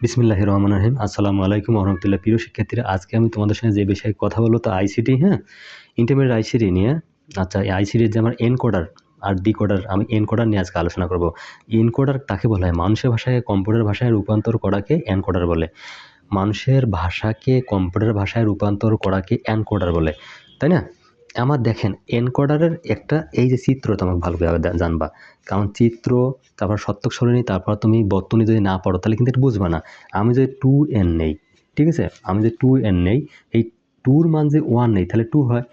বিসমিল্লাহ রহমান রহিম আসসালামু আলাইকুম রহমতুল্লাহ। প্রিয় শিক্ষার্থীরা, আজকে আমি তোমাদের সঙ্গে যে বিষয়ে কথা বলব তো আইসিটি হ্যাঁ? ইন্টারমিডিয়েট আইসিটি নিয়ে। আচ্ছা এই আইসিটির যে আমার এনকোডার আর ডিকোডার আমি এনকোডার নিয়ে আজকে আলোচনা করব। এনকোডার তাকে বলা হয়? মানুষের ভাষায় কম্পিউটার ভাষায় রূপান্তর করাকে এনকোডার বলে। মানুষের ভাষাকে কম্পিউটার ভাষায় রূপান্তর করাকে এনকোডার বলে। তাই না? আমার দেখেন এনকোডারের একটা, এই যে চিত্র তোমাকে ভালোভাবে জানবা। কারণ চিত্র, তারপর সত্যক সরণী, তারপর তুমি বর্তনী যদি না পড়ো, তাহলে কিন্তু এটা বুঝবা না। আমি যদি টু এন নেই, ঠিক আছে? আমি যদি টু এন নেই, এই টুর মান যে ওয়ান নেই, তাহলে টু হয়।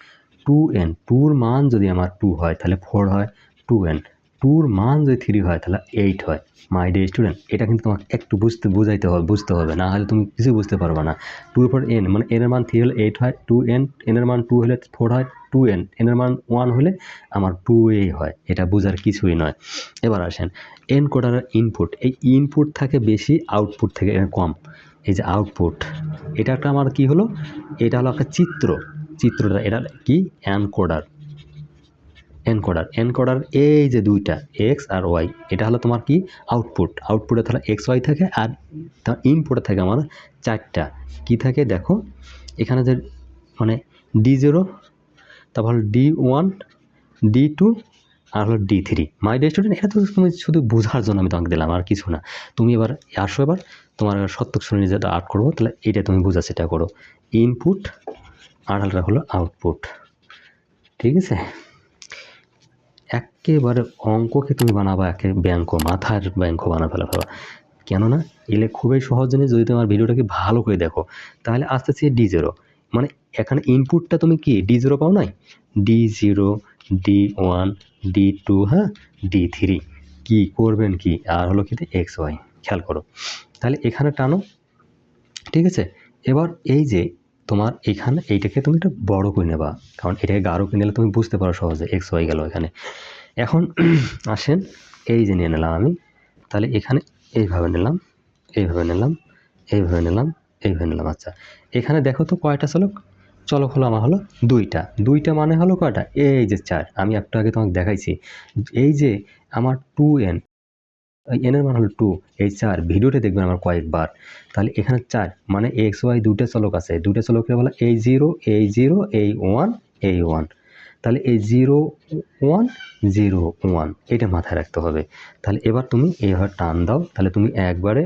টু এন টুর মান যদি আমার টু হয়, তাহলে ফোর হয়। টু এন টুর মান যদি থ্রি হয়, তাহলে এইট হয়। মাই ডে স্টুডেন্ট এটা কিন্তু তোমাকে একটু বুঝতে, বুঝাইতে হবে, বুঝতে হবে। না হলে তুমি কিছু বুঝতে পারবে না। টুর পর এন মানে এনের মান থ্রি হলে এইট হয় টু এন এনের মান টু হলে ফোর হয় টু এন এনের মান ওয়ান হলে আমার টু এ হয়। এটা বোঝার কিছুই নয়। এবার আসেন এন কোডারের ইনপুট এই ইনপুট থাকে বেশি আউটপুট থেকে কম। এই যে আউটপুট এটা একটা আমার কি হলো? এটা হলো একটা চিত্র। চিত্রটা, এটা কি? অ্যানকোডার এনকোডার এনকোডার এই যে দুইটা এক্স আর ওয়াই এটা হলো তোমার কি? আউটপুট আউটপুটে তাহলে এক্স ওয়াই থাকে আর ইনপুটে থাকে আমার চারটা। কি থাকে? দেখো, এখানে যে মানে ডি জিরো তারপর ডি ওয়ান ডি টু আর হলো D three my dear student এটা তো তুমি শুধু বোঝার জন্য আমি তোমাকে দিলাম, আর কিছু না। তুমি এবার আসো এবার, তোমার সত্যক শ্রেণি যেটা আর্ট করব, তাহলে এটা তুমি বোঝা সেটা করো। ইনপুট আর হলো আউটপুট ঠিক আছে? একেবারে অঙ্ককে তুমি বানাবা, একে ব্যাঙ্ক মাথার ব্যাঙ্ক বানা ফেলা ফেলা কেননা, এলে খুবই সহজ জিনিস যদি তোমার ভিডিওটাকে ভালো করে দেখো, তাহলে আস্তে আস্তে ডি জিরো মানে এখানে ইনপুটটা তুমি কি ডি জিরো পাও নাই? D zero D one D two হ্যাঁ? ডি থ্রি কী করবেন কি? আর হলো কি এক্স ওয়াই খেয়াল করো। তাহলে এখানে টানো, ঠিক আছে? এবার এই যে তোমার এখানে এইটাকে তুমি একটু বড় করে নেবা, কারণ এটাকে গাঢ় করে নিলে তুমি বুঝতে পারো সহজে এক্স ওয়াই গেল এখানে। এখন আসেন, এই যে নিয়ে নিলাম আমি, তাহলে এখানে এইভাবে নিলাম এইভাবে নিলাম এইভাবে নিলাম এইভাবে নিলাম আচ্ছা। এখানে দেখো তো কয়টা চলক চলক হলো আমার হলো দুইটা। দুইটা মানে হলো কয়টা? এই যে চার। আমি একটু আগে তোমাকে দেখাইছি। এই যে আমার টু এন এনের মান হলো টু এই চার। ভিডিওতে দেখবেন আমার কয়েকবার। তাহলে এখানে চার মানে এক্স ওয়াই দুটো চলক আছে। দুটো চলকের বলা এই জিরো এই জিরো এই ওয়ান এই ওয়ান তাহলে এই জিরো ওয়ান জিরো ওয়ান, এটা মাথায় রাখতে হবে। তাহলে এবার তুমি এইভাবে টান দাও, তাহলে তুমি একবারে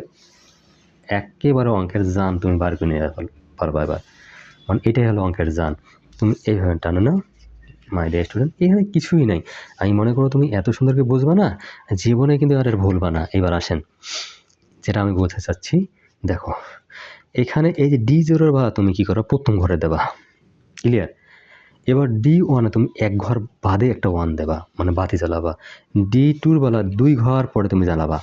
একেবারে অঙ্কের জান তুমি বার করে নিয়ে পারবা এবার। মানে এটাই হলো অঙ্কের জান। তুমি এইভাবে টানো না মাই ডে স্টুডেন্ট এখানে কিছুই নাই। আমি মনে করো তুমি এত সুন্দরকে বুঝবা না, জীবনে কিন্তু আর ভুলবা না। এবার আসেন, যেটা আমি বলতে চাচ্ছি, দেখো, এখানে এই যে ডি জিরোর বা তুমি কি করো? প্রথম ঘরে দেবা। ক্লিয়ার এবার ডি ওয়ানে তুমি এক ঘর বাদে একটা ওয়ান দেবা মানে বাতি জ্বালাবা। ডি টুর বেলা দুই ঘর পরে তুমি জ্বালাবা।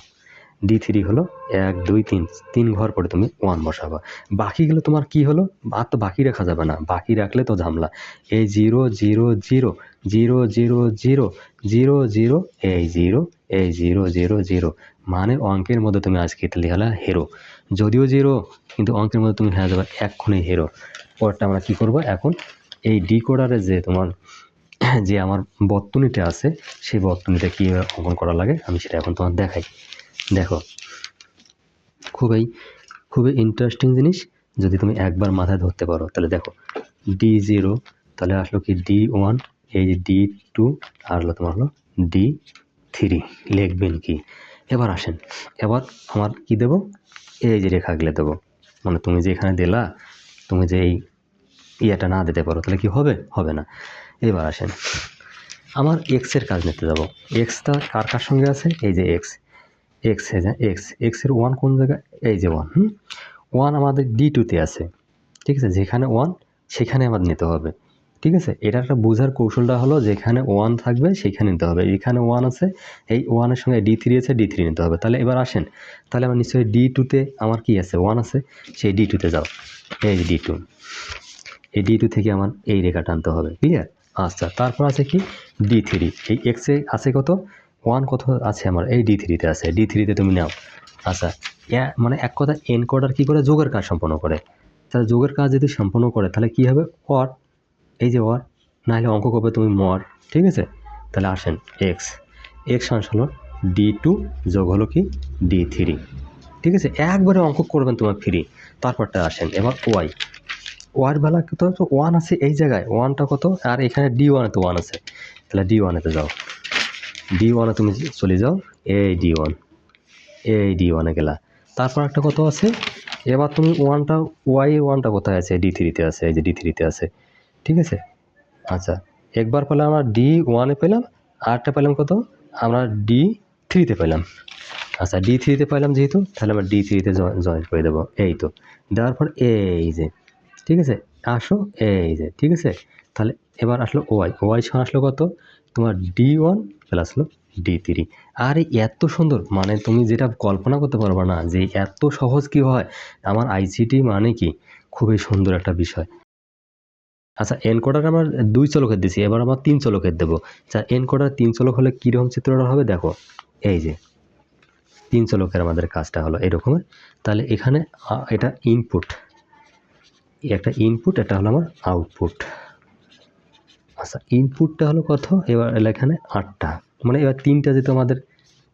ডি থ্রি হলো এক, দুই, তিন তিন ঘর পরে তুমি ওয়ান বসাবা। বাকিগুলো তোমার কি হলো? আর তো বাকি রাখা যাবে না, বাকি রাখলে তো ঝামলা। এই zero zero zero zero zero zero zero zero এই জিরো এই জিরো জিরো জিরো মানে অঙ্কের মধ্যে তুমি আজকে এটা লেখালা হিরো যদিও জিরো কিন্তু অঙ্কের মধ্যে তুমি হয়ে যাবে এক্ষুনি হিরো পরটা আমরা কী করব এখন? এই ডিকোডারে যে তোমার, যে আমার বর্তনীটা আছে, সেই বর্তনীটা কীভাবে অঙ্কন করা লাগে, আমি সেটা এখন তোমার দেখাই। দেখো, খুবই খুবই ইন্টারেস্টিং জিনিস, যদি তুমি একবার মাথায় ধরতে পারো, তাহলে দেখো ডি জিরো তাহলে আসলো কি ডি ওয়ান এই যে ডি টু আর হলো তোমার হলো ডি থ্রি লিখবেন কি? এবার আসেন, এবার আমার কি দেবো? এই যে রেখাগুলো দেবো। মানে তুমি যে এখানে দিলা, তুমি যে এই ইয়েটা না দিতে পারো, তাহলে কি হবে? হবে না। এবার আসেন। আমার এক্সের কাজ নিতে যাব। এক্সটা কার কার সঙ্গে আছে? এই যে এক্স এক্স এক্স এক্সের ওয়ান কোন জায়গায়? এই যে ওয়ান হুম? ওয়ান আমাদের ডি টুতে আছে। ঠিক আছে? যেখানে ওয়ান সেখানে আমাদের নিতে হবে। ঠিক আছে? এটা একটা বোঝার কৌশলটা হলো যেখানে ওয়ান থাকবে, সেখানে নিতে হবে। এখানে ওয়ান আছে, এই ওয়ানের সঙ্গে ডি থ্রি আছে ডি থ্রি নিতে হবে। তাহলে এবার আসেন। তাহলে আমার নিশ্চয়ই ডি টুতে আমার কি আছে? ওয়ান আছে। সেই ডি টুতে যাও। এই ডি টু এই ডি টু থেকে আমার এই রেখা টানতে হবে ক্লিয়ার আচ্ছা তারপর আছে কি? ডি থ্রি এই এক্সে আছে কত? ওয়ান কত আছে আমার? এই ডি থ্রিতে আছে। ডি থ্রিতে তুমি নাও। আচ্ছা মানে এক কথা এন কোডার কী করে? যোগের কাজ সম্পন্ন করে। তাহলে যোগের কাজ যদি সম্পন্ন করে, তাহলে কী হবে? অর এই যে অর নাহলে অঙ্ক করবে তুমি মর ঠিক আছে? তাহলে আসেন এক্স এক্স আনস হলো ডি টু যোগ হলো কি? ডি থ্রি ঠিক আছে? একবারে অঙ্ক করবেন তোমার ফ্রি তারপরটা আসেন। এবার ওয়াই ওয়ার বেলা কত ওয়ান আছে এই জায়গায়। ওয়ানটা কত? আর এখানে ডি ওয়ানেতে ওয়ান আছে। তাহলে ডি ওয়ানেতে যাও। ডি ওয়ানে তুমি চলে যাও। এই ডি ওয়ান এই ডি ওয়ানে গেলা। তারপর একটা কত আছে? এবার তুমি ওয়ানটা ওয়াই ওয়ানটা কোথায় আছে? ডি থ্রিতে আছে। এই যে ডি থ্রিতে আছে। ঠিক আছে? আচ্ছা। একবার পেলাম আমরা ডি ওয়ানে পেলাম। আরটা পেলাম কত? আমরা ডি থ্রিতে পেলাম। আচ্ছা ডি থ্রিতে পেলাম যেহেতু, তাহলে আমরা ডি থ্রিতে জয়েন করে দেবো। এই তো। দেওয়ার পর এই যে। ঠিক আছে? আসো, এই যে, ঠিক আছে? তাহলে এবার আসলো ওয়াই। ওয়াই সমান আসলো কত? তোমার ডি ওয়ান প্লাস হলো ডি থ্রি। আর, এত সুন্দর! মানে তুমি যেটা কল্পনা করতে পারবে না যে এত সহজ কি হয়? আমার আইসিটি মানে কি? খুবই সুন্দর একটা বিষয়। আচ্ছা এনকোডার আমার দুই চলকের দিছি, এবার আমার তিন চলকের দেবো। আচ্ছা এনকোডার তিন চলক হলে কীরকম চিত্রটা হবে দেখো? এই যে, তিন চলকের আমাদের কাজটা হলো এরকমের। তাহলে এখানে এটা ইনপুট একটা ইনপুট এটা হলো আমার আউটপুট আচ্ছা ইনপুটটা হলো কত? এবার এখানে আটটা। মানে এবার তিনটা যেহেতু আমাদের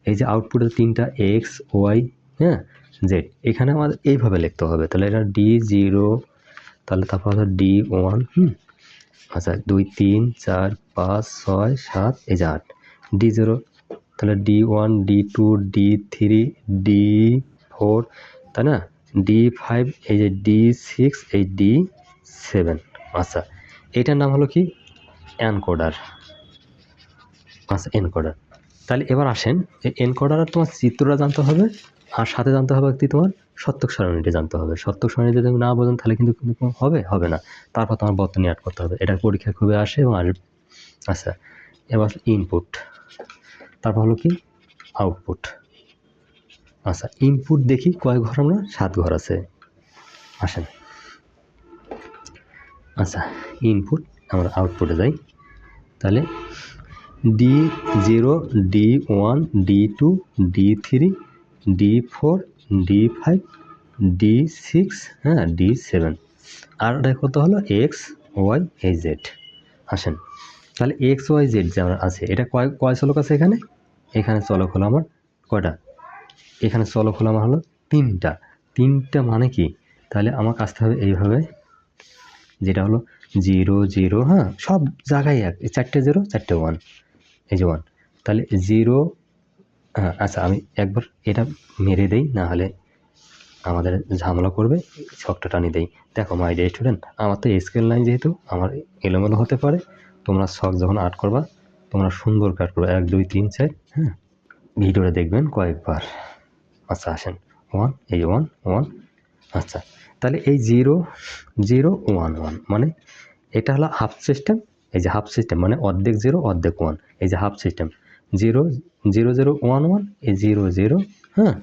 এই যে আউটপুটে তিনটা এক্স ওয়াই হ্যাঁ জেড এখানে আমাদের এইভাবে লিখতে হবে। তাহলে এটা ডি জিরো তাহলে তারপর হলো ডি ওয়ান হুম। আচ্ছা দুই, তিন, চার, পাঁচ, ছয়, সাত, এই যে আট। ডি জিরো তাহলে D one D two D three D four তাই না? ডি ফাইভ এই যে ডি সিক্স এই ডি সেভেন আচ্ছা এটার নাম হলো কি? অ্যানকোডার আচ্ছা এনকোডার তাহলে এবার আসেন, এই এনকোডার তোমার চিত্রটা জানতে হবে, আর সাথে জানতে হবে কি তোমার সত্যক সারণীটা জানতে হবে। সত্যক সারণী যদি না বোঝেন, তাহলে কিন্তু কিন্তু হবে? হবে না। তারপর তোমার বর্তনী অ্যাড করতে হবে। এটা পরীক্ষা খুবই আসে এবং আসবে আচ্ছা এবার ইনপুট তারপর হলো কি? আউটপুট আচ্ছা ইনপুট দেখি কয় ঘর আমরা? সাত ঘর আছে। আসেন। আচ্ছা ইনপুট আমরা আউটপুটে যাই। তাহলে D zero D one D two D three D four D five D six হ্যাঁ ডি সেভেন আর কত হলো? এক্স ওয়াই এই জেড আসেন। তাহলে এক্স ওয়াই জেড যে আমার আছে, এটা কয় কয় চলক আছে এখানে? এখানে চলক হলো আমার কয়টা? এখানে চলক হলো আমার হলো তিনটা। তিনটা মানে কি? তাহলে আমার আসতে হবে এইভাবে, যেটা হলো জিরো জিরো হ্যাঁ সব জায়গায় এক। চারটে জিরো, চারটে ওয়ান। এই যে ওয়ান। তাহলে জিরো হ্যাঁ আচ্ছা আমি একবার এটা মেরে দেই, না হলে আমাদের ঝামেলা করবে, ছকটা টানি দেই। দেখো মাই ডে স্টুডেন্ট আমার তো স্কেল লাইন যেহেতু, আমার এলোমেলো হতে পারে। তোমরা শখ যখন আর্ট করবা, তোমরা সুন্দর কাট করবে। এক, দুই, তিন, চার হ্যাঁ ভিডিওটা দেখবেন কয়েকবার। আচ্ছা আসেন। ওয়ান এই ওয়ান ওয়ান আচ্ছা। তাহলে এই জিরো জিরো ওয়ান ওয়ান মানে এটা হলো হাফ সিস্টেম এই যে হাফ সিস্টেম মানে অর্ধেক জিরো অর্ধেক ওয়ান এই যে half system zero zero zero one one এই জিরো জিরো হ্যাঁ?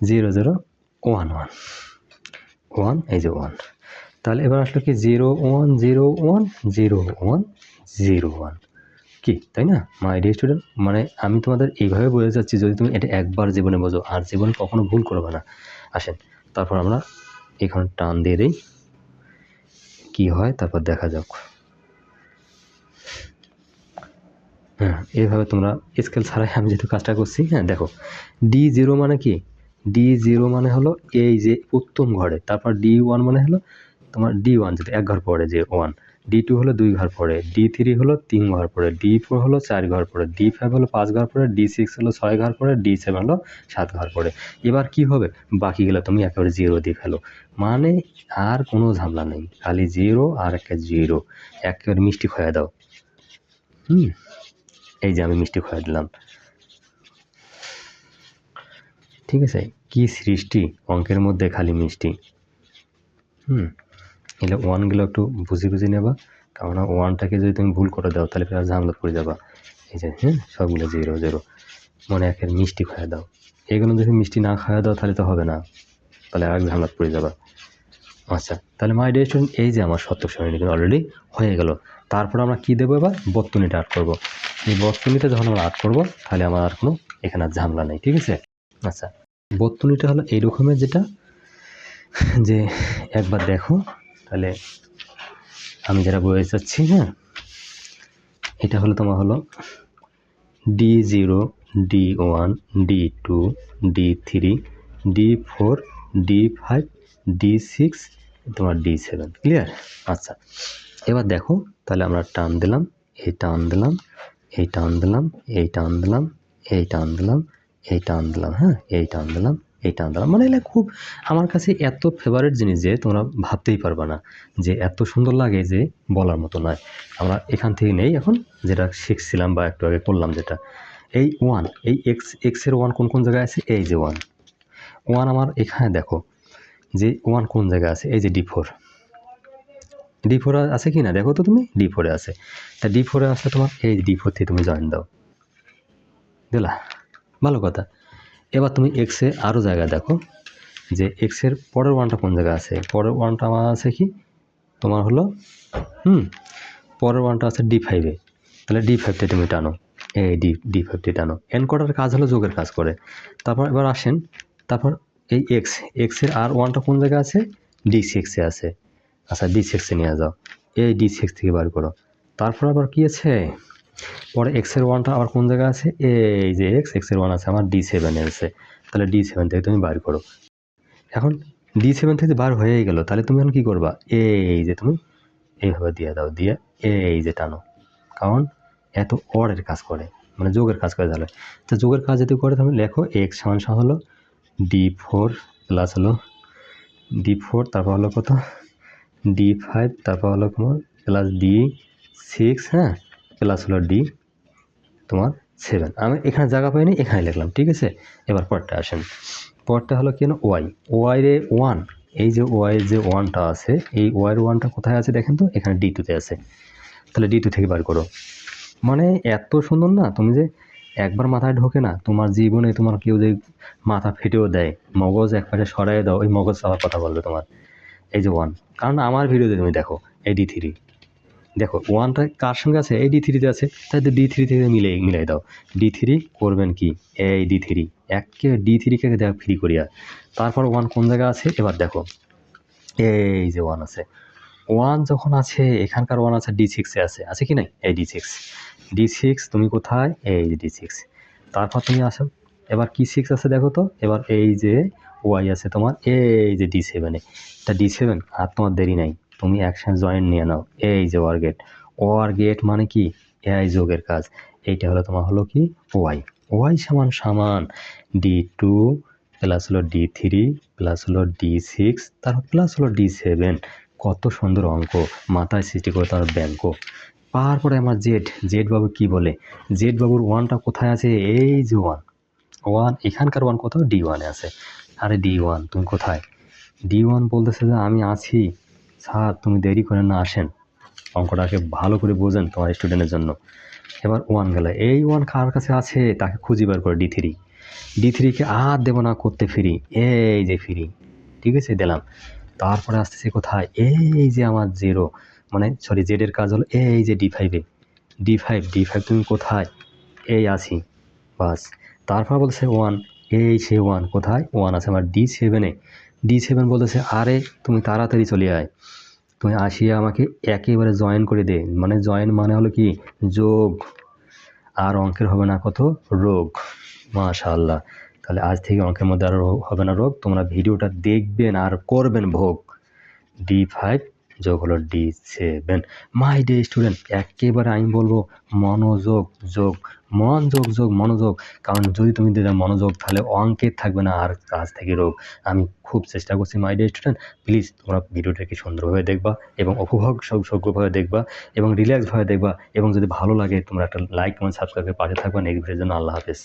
Zero zero one one one এই যে ওয়ান তাহলে এবার আসলো কি? Zero one zero one zero one zero one কি, তাই না? মাই ডিয়ার স্টুডেন্ট মানে আমি তোমাদের এইভাবে বলে যাচ্ছি যদি তুমি এটা একবার জীবনে বোঝো, আর জীবনে কখনো ভুল করবে না। আসেন, তারপর আমরা এখানে টান দিয়ে দিই। কী হয়? তারপর দেখা যাক। হ্যাঁ এইভাবে তোমরা স্কেল ছাড়াই আমি যেহেতু কাজটা করছি হ্যাঁ দেখো। ডি জিরো মানে কি? ডি জিরো মানে হলো এই যে উত্তম ঘরে, তারপর ডি ওয়ান মানে হলো তোমার ডি ওয়ান যেটা এক ঘর পরে যে ওয়ান ডি টু হলো দুই ঘর পড়ে ডি থ্রি হলো তিন ঘর পড়ে ডি ফোর হলো চার ঘর পড়ে ডি ফাইভ হলো পাঁচ ঘর পড়ে ডি সিক্স হলো ছয় ঘর পড়ে ডি সেভেন হলো সাত ঘর পড়ে এবার কি হবে? বাকিগুলো তুমি একেবারে জিরো দিয়ে ফেলো। মানে আর কোনো ঝামেলা নেই, খালি জিরো আর একটা জিরো একেবারে মিষ্টি খয়া দাও। হুম? এই যে আমি মিষ্টি খয়া দিলাম। ঠিক আছে? কি সৃষ্টি? অঙ্কের মধ্যে খালি মিষ্টি। হুম? এলে ওয়ানগুলো একটু বুঝে বুঝে নেবা। কারণ ওয়ানটাকে যদি তুমি ভুল করে দাও, তাহলে ফের ঝামেলা পড়ে যাবা। এই যে হ্যাঁ সবগুলো জিরো জিরো মনে একের মিষ্টি খাওয়া দাও। এগুলো যদি মিষ্টি না খাওয়া দাও, তাহলে তো হবে না। তাহলে আর ঝামেলা পড়ে যাবা। আচ্ছা তাহলে মাই ডিয়ার স্টুডেন্ট এই যে আমার সত্য শ্রেণি অলরেডি হয়ে গেল। তারপর আমরা কী দেবো এবার? বত্তনিটা আর্ট করব। এই বত্তনিটা যখন আমরা আর্ট করব, তাহলে আমার আর কোনো এখানে আর ঝামেলা নেই, ঠিক আছে? আচ্ছা বত্তনিটা হলো এই রকমের যেটা, যে একবার দেখো তাহলে আমি যেটা বলে যাচ্ছি হ্যাঁ? এটা হলো তোমার হলো D zero D one D two D three D four D five D six তোমার ডি সেভেন ক্লিয়ার আচ্ছা এবার দেখো, তাহলে আমরা টান দিলাম এই টান দিলাম এই টান দিলাম এই টান দিলাম এই টান দিলাম এই টান দিলাম হ্যাঁ? এই টান দিলাম এই টান দিলাম মানে এগুলো খুব আমার কাছে এত ফেভারিট জিনিস যে তোমরা ভাবতেই পারবে না যে এত সুন্দর লাগে যে বলার মতো নয়। আমরা এখান থেকে নেই এখন, যেটা শিখছিলাম বা একটু আগে করলাম যেটা। এই ওয়ান এই এক্স এক্সের ওয়ান কোন কোন জায়গায় আছে? এই যে ওয়ান ওয়ান আমার এখানে দেখো, যে ওয়ান কোন জায়গায় আছে? এই যে ডি ফোর ডি ফোর আছে কি না? দেখো তো তুমি ডি ফোরে আছে। তা ডি ফোরে আসলে তোমার, এই ডি ফোর থেকে তুমি জয়েন দাও। দিলা ভালো কথা। এবার তুমি এক্সে আরও জায়গা দেখো যে এক্সের পরের ওয়ানটা কোন জায়গায় আছে? পরের ওয়ানটা আমার আছে কি? তোমার হলো, হুম, পরের ওয়ানটা আছে ডি ফাইভে তাহলে ডি ফাইভটা তুমি টানো। এই ডি ডি ফাইভটি টানো। এন কটার কাজ হলো যোগের কাজ করে। তারপর এবার আসেন, তারপর এই এক্স এক্সের আর ওয়ানটা কোন জায়গায় আছে? ডি সিক্সে আছে। আচ্ছা ডি সিক্সে নিয়ে যাও। এই ডি সিক্স থেকে বার করো। তারপর আবার কি আছে? পরে এক্সের ওয়ানটা আবার কোন জায়গায় আছে? এই যে এক্স এক্সের ওয়ান আছে, আমার ডি সেভেনে আছে। তাহলে ডি সেভেন থেকে তুমি বার করো। এখন ডি সেভেন থেকে বার হয়েই গেল, তাহলে তুমি এখন কী করবা? এই যে তুমি এইভাবে দিয়ে দাও, দিয়ে এই যে টানো। কারণ এত অরের কাজ করে মানে যোগের কাজ করে তাহলে। তো যোগের কাজ যদি করে তাহলে লেখো এক্স সমান সমান হলো ডি ফোর প্লাস হলো ডি ফোর তারপর হলো কত? ডি ফাইভ তারপর হলো তোমার প্লাস ডি সিক্স হ্যাঁ? প্লাস হলো ডি তোমার সেভেন আমি এখানে জায়গা পাইনি, এখানে লিখলাম, ঠিক আছে? এবার পরটা আসেন। পরটা হলো কেন ওয়াই ওয়াই রে ওয়ান এই যে ওয়াই যে ওয়ানটা আছে, এই ওয়াইয়ের ওয়ানটা কোথায় আছে দেখেন তো? এখানে ডি টুতে আছে। তাহলে ডি টু থেকে বার করো। মানে এত সুন্দর না, তুমি যে একবার মাথায় ঢোকে না, তোমার জীবনে তোমার কেউ যে মাথা ফেটেও দেয়, মগজ এক পাশে সরাই দাও, ওই মগজ আবার কথা বলবে তোমার। এই যে ওয়ান কারণ আমার ভিডিওতে তুমি দেখো এই ডি থ্রি দেখো ওয়ানটা কার সঙ্গে আছে? এই ডি থ্রিতে আছে। তাই তো ডি থ্রি থেকে মিলে মিলাই দাও। ডি থ্রি করবেন কি? এই ডি থ্রি একে ডি থ্রিকে দেখ ফ্রি করিয়া তারপর ওয়ান কোন জায়গায় আছে? এবার দেখো। এই যে ওয়ান আছে। ওয়ান যখন আছে, এখানকার ওয়ান আছে ডি সিক্সে আছে। আছে কি নাই? এই ডি সিক্স ডি সিক্স তুমি কোথায়? এই যে ডি সিক্স তারপর তুমি আসো। এবার কি সিক্স আছে দেখো তো? এবার এই যে ওয়াই আছে তোমার। এই যে ডি সেভেনে এটা ডি সেভেন আর তোমার দেরি নাই। তুমি একসাথে জয়েন্ট নিয়ে নাও। এই যে ওয়ার গেট ওয়ার গেট মানে কি? এআই যোগের কাজ। এইটা হলো তোমার হলো কি? ওয়াই ওয়াই সমান সমান ডি টু প্লাস হলো ডি থ্রি প্লাস হলো ডি সিক্স তারপর প্লাস হলো ডি সেভেন কত সুন্দর অঙ্ক। মাথায় সৃষ্টি করে তার ব্যাঙ্ক তারপরে আমার জেড জেড বাবু কি বলে? জেড বাবুর ওয়ানটা কোথায় আছে? এই যে ওয়ান ওয়ান এখানকার ওয়ান কোথাও ডি ওয়ানে আছে। আরে ডি ওয়ান তুমি কোথায়? ডি ওয়ান বলতেছে যে আমি আছি। স্যার, তুমি দেরি করে না আসেন। অঙ্কটাকে ভালো করে বোঝেন তোমার স্টুডেন্টের জন্য। এবার ওয়ান গেলে। এই ওয়ান কার কাছে আছে? তাকে খুঁজি বার করে ডি থ্রি ডি থ্রিকে আর দেবো না করতে ফিরি। এই যে ফ্রি। ঠিক আছে, দিলাম। তারপরে আসতেছে কোথায়? এই যে আমার জিরো মানে সরি জেডের কাজ হলো এই যে ডি ফাইভে ডি ফাইভ ডি ফাইভ তুমি কোথায়? এই আছি। বাস। তারপর বলছে ওয়ান এই সে ওয়ান কোথায়? ওয়ান আছে। আমার ডি সেভেনে ডি সেভেন বলতেছে, আরে, তুমি তাড়াতাড়ি চলে আয়। তুমি আসিয়া আমাকে একেবারে জয়েন করে দে। মানে জয়েন মানে হলো কি? যোগ। আর অঙ্কের হবে না কত? রোগ। মাশাআল্লাহ। তাহলে আজ থেকে অঙ্কের মধ্যে আর হবে না রোগ। তোমরা ভিডিওটা দেখবেন আর করবেন ভোগ। ডি ফাইভ যোগ হলো D seven my dear student একেবারে আমি বলব মনোযোগ, যোগ। মন যোগ যোগ মনোযোগ। কারণ যদি তুমি দিলে মনোযোগ, তাহলে অঙ্কের থাকবে না আর কাজ থেকে রোগ। আমি খুব চেষ্টা করছি মাই ডিয়ার স্টুডেন্ট প্লিজ তোমরা ভিডিওটাকে সুন্দরভাবে দেখবা এবং উপভোগ সৌভাগ্যভাবে দেখবা এবং রিল্যাক্সভাবে দেখবা এবং যদি ভালো লাগে তোমরা একটা লাইক এবং সাবস্ক্রাইবের পাশে থাকবা। নেক্সট ভিডিওর জন্য আল্লাহ হাফেজ।